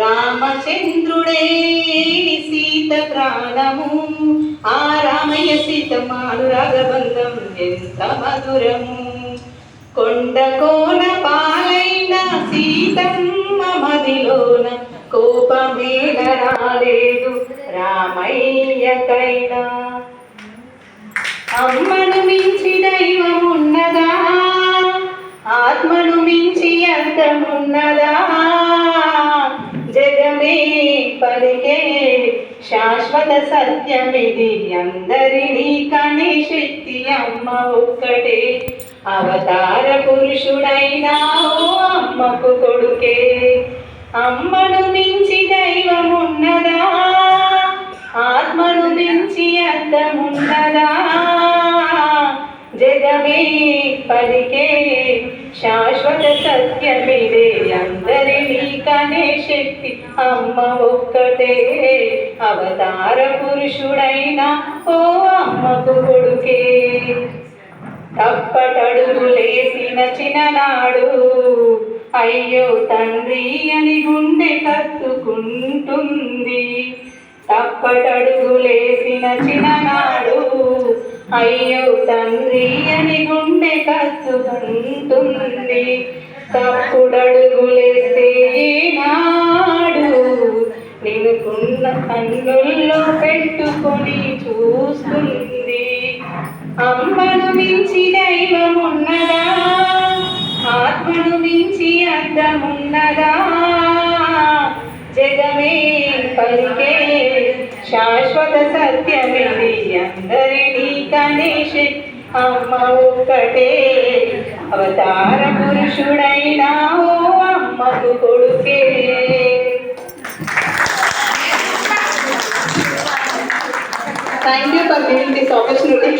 రామచంద్రుడే సీత ప్రాణము. ఆ రామయ్య సీత మానురాగబంధం ఎంత మధురము. కొండ కోన పాలైన సీతమ్మ మదిలోన కోపమేడ రాలేదు రామయ్యకైనా అమ్మను మించి దైవం ఉన్నదా ఆత్మను మించి అంతమున్నదా? పలికే శాశ్వత సత్యమిది అందరినీ కనే శక్తి అమ్మ ఒక్కటే. అవతార పురుషుడైనా అమ్మకు కొడుకే. అమ్మను జగమే పలికే శాశ్వత సత్యమిదే. అందరినీ కనే శక్తి అమ్మ ఒక్కటే. అవతార పురుషుడైన ఓ అమ్మకు కొడుకే. తప్పటడుగులేసిన చిన్ననాడు అయ్యో తండ్రి అని గుండె కత్తుకుంటుంది. తప్పటడుగులేసిన చిన్ననాడు అయ్యో తండ్రి అని గుండె కత్తుకుంటుంది. తప్పుడడుగులేస్తే నాడు కొన్న కన్నుల్లో పెట్టుకొని చూస్తుంది. అమ్మను మించి దైవం ఉన్నదా ఆత్మను మించి అర్థమున్నదా? శాశ్వత సత్యమిది అందరినీ కనేషి అమ్మ ఒక్కటే అవతార పురుషుడైనా ఓ అమ్మకు కొడుకే. Thank you for giving this opportunity